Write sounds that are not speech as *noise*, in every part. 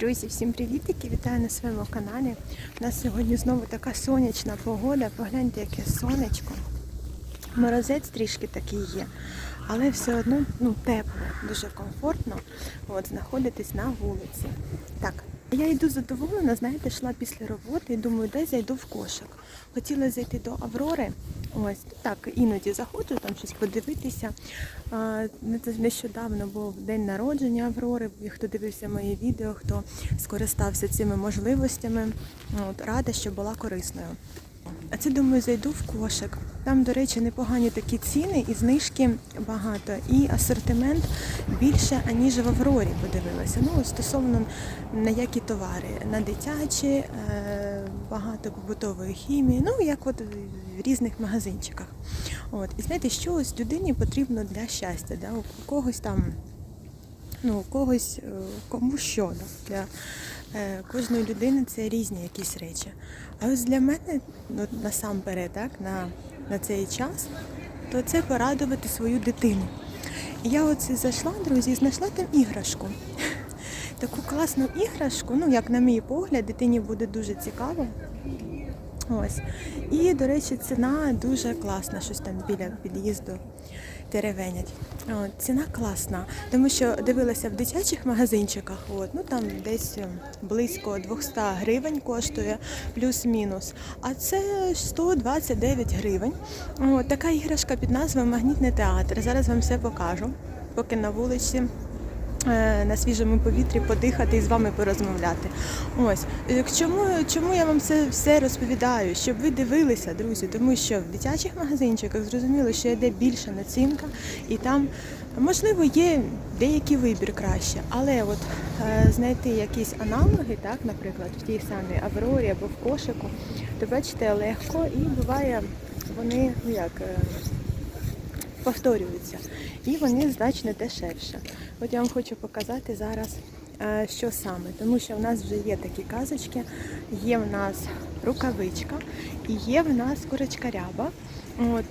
Друзі, всім привітики! Вітаю на своєму каналі. У нас сьогодні знову така сонячна погода. Погляньте, яке сонечко. Морозець трішки такий є, але все одно ну, тепло, дуже комфортно от, знаходитись на вулиці. Так, я йду задоволена, знаєте, йшла після роботи і думаю, де зайду в кошик. Хотіла зайти до Аврори. Ось так іноді заходжу, там щось подивитися. Ну, Це нещодавно був день народження Аврори. Хто дивився моє відео, хто скористався цими можливостями, от, рада, що була корисною. А це думаю, зайду в кошик. Там, до речі, непогані такі ціни і знижки багато, і асортимент більше, аніж в Аврорі подивилася. Ну, стосовно на які товари, на дитячі, е, багато побутової хімії, ну як от в різних магазинчиках. От. І знаєте, що ось людині потрібно для щастя, да? у когось там. Ну, у когось, е, кому що. Да? Для е, кожної людини це різні якісь речі. А ось для мене, ну, насамперед, так, на, на цей час, то це порадувати свою дитину. І я оце зайшла, друзі, знайшла там іграшку. Таку класну іграшку, ну, як на мій погляд, дитині буде дуже цікаво. Ось. І, до речі, ціна дуже класна, щось там біля під'їзду теревенять. От, ціна класна, тому що дивилася в дитячих магазинчиках, от, ну там десь е, близько 200 гривень коштує, плюс-мінус. А це 129 гривень. От, така іграшка під назвою Магнітний театр. Зараз вам все покажу, поки на вулиці на свіжому повітрі подихати і з вами порозмовляти. Ось Е, чому, чому я вам це все розповідаю? Щоб ви дивилися, друзі, тому що в дитячих магазинчиках зрозуміло, що йде більша націнка, і там можливо є деякий вибір краще, але от е, знайти якісь аналоги, так, наприклад, в тій самій Аврорі або в кошику, то бачите легко і буває вони ну як. Повторюються. І вони значно дешевше. От я вам хочу показати зараз, е, що саме. Тому що в нас вже є такі казочки, є в нас рукавичка і є в нас курочка ряба. От,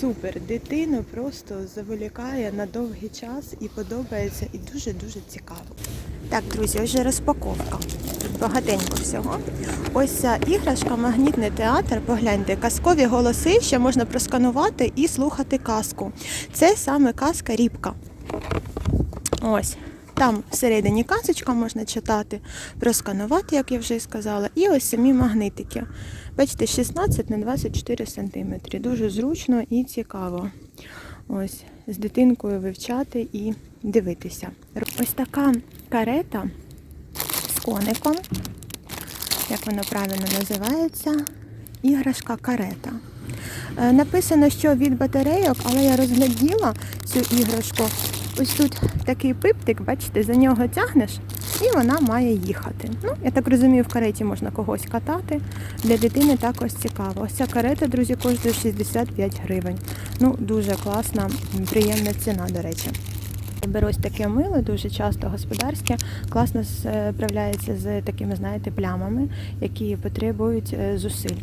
супер, дитину просто заволікає на довгий час і подобається, і дуже-дуже цікаво. Так, друзі, вже розпаковка. Багатенько всього. Ось ця іграшка, магнітний театр. Погляньте, казкові голоси ще можна просканувати і слухати казку. Це саме казка Рібка. Ось. Там всередині казочка можна читати, просканувати, як я вже і сказала, і ось самі магнитики. Бачите, 16 на 24 см. Дуже зручно і цікаво. Ось з дитинкою вивчати і дивитися. Ось така карета коником, як вона правильно називається, іграшка карета. Е, Написано, що від батарейок, але я розгляділа цю іграшку. Ось тут такий пиптик, бачите, за нього тягнеш і вона має їхати. Ну, я так розумію, в кареті можна когось катати. Для дитини також цікаво. Ось ця карета, друзі, коштує 65 гривень. Ну, дуже класна, приємна ціна, до речі. Беру ось таке мило, дуже часто господарське, класно справляється з такими, знаєте, плямами, які потребують е, зусиль.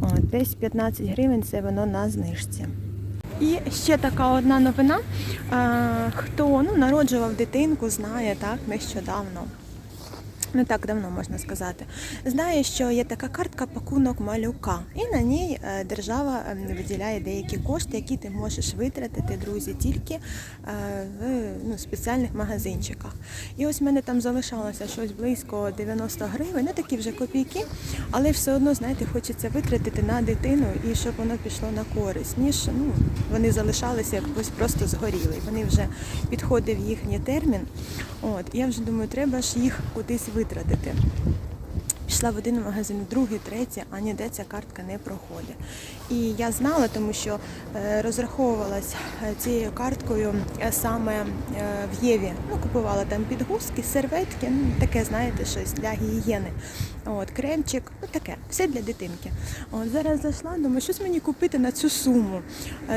От, десь 15 гривень це воно на знижці. І ще така одна новина. Е, Хто ну, народжував дитинку, знає так нещодавно. Не так давно можна сказати. Знає, що є така картка пакунок малюка, і на ній е, держава е, виділяє деякі кошти, які ти можеш витратити, друзі, тільки е, в ну, спеціальних магазинчиках. І ось в мене там залишалося щось близько 90 гривень, ну такі вже копійки, але все одно, знаєте, хочеться витратити на дитину і щоб воно пішло на користь, ніж ну, вони залишалися якось просто згоріли. Вони вже підходив їхній термін. От, я вже думаю, треба ж їх кудись витратити. Пішла в один магазин, в другий, третій, а ніде ця картка не проходить. І я знала, тому що е, розраховувалась е, цією карткою е, саме в Єві. Ну, купувала там підгузки, серветки, ну таке, знаєте, щось для гігієни. От, кремчик, ну таке, все для дитинки. От зараз зайшла, думаю, щось мені купити на цю суму.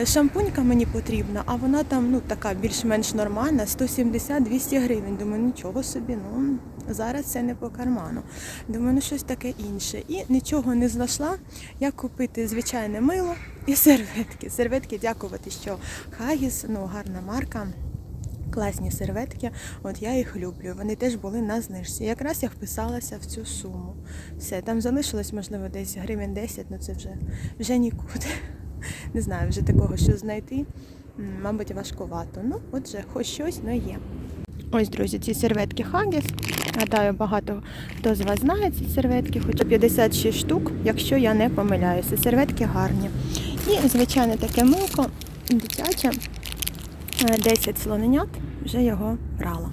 Шампунька мені потрібна, а вона там ну така більш-менш нормальна, 170-200 гривень. Думаю, нічого собі, ну зараз це не по карману. Думаю, ну щось таке інше. І нічого не знайшла, як купити звичайне мило і серветки. Серветки, дякувати, що Хагіс, ну гарна марка. Класні серветки, от я їх люблю. Вони теж були на знижці. Якраз я вписалася в цю суму. Все, там залишилось, можливо, десь гривень 10, ну це вже, вже нікуди. Не знаю, вже такого, що знайти, мабуть, важкувато. Ну, отже, хоч щось, але є. Ось, друзі, ці серветки Хагіс. Гадаю, багато хто з вас знає ці серветки, хоча 56 штук, якщо я не помиляюся. Серветки гарні. І, звичайно, таке милко дитяче. Е, 10 слоненят, вже його брала.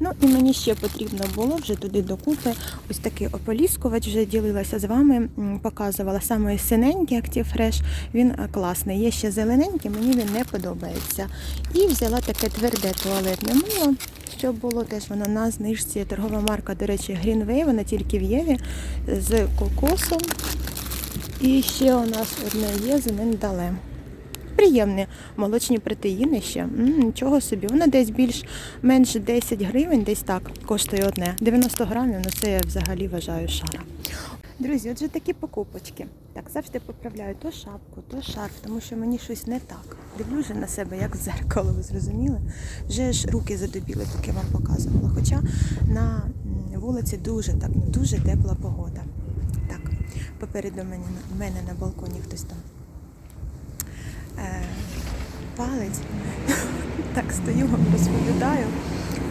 Ну і мені ще потрібно було вже туди докупи ось такий ополіскувач, вже ділилася з вами, показувала саме синенький Active Fresh, він е, класний. Є ще зелененький, мені він не подобається. І взяла таке тверде туалетне мило, що було теж воно на знижці. Торгова марка, до речі, Greenway, вона тільки в Єві з кокосом. І ще у нас одне є з миндалем. Приємні молочні протеїни ще. Нічого собі. Воно десь більш менше 10 гривень, десь так коштує одне. 90 грамів, ну це я взагалі вважаю шара. Друзі, отже такі покупочки. Так, завжди поправляю то шапку, то шарф, тому що мені щось не так. Дивлюся на себе, як в дзеркало, ви зрозуміли? Вже ж руки задубіли, поки вам показувала. Хоча на вулиці дуже так, ну, дуже тепла погода. Так, попереду мене, мене на балконі хтось там палець. *laughs* Так стою, вам розповідаю.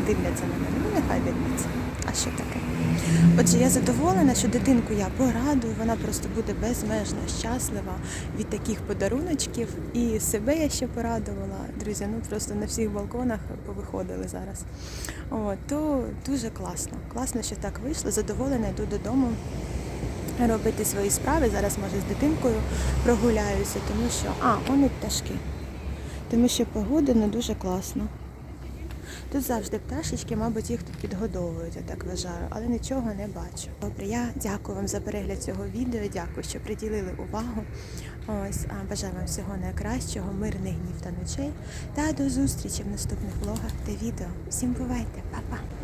Дивляться на мене. Ну, нехай дивляться. А що таке? Отже, я задоволена, що дитинку я порадую, вона просто буде безмежно щаслива від таких подаруночків. І себе я ще порадувала. Друзі, ну просто на всіх балконах повиходили зараз. О, то дуже класно. Класно, що так вийшло. Задоволена, йду додому робити свої справи. Зараз, може, з дитинкою прогуляюся, тому що. А, вони пташки. Тому що погода не дуже класна. Тут завжди пташечки, мабуть, їх тут підгодовують, я так вважаю, але нічого не бачу. Добре, я дякую вам за перегляд цього відео. Дякую, що приділили увагу. Ось бажаю вам всього найкращого, мирних днів та ночей. Та до зустрічі в наступних влогах та відео. Всім бувайте, Па-па!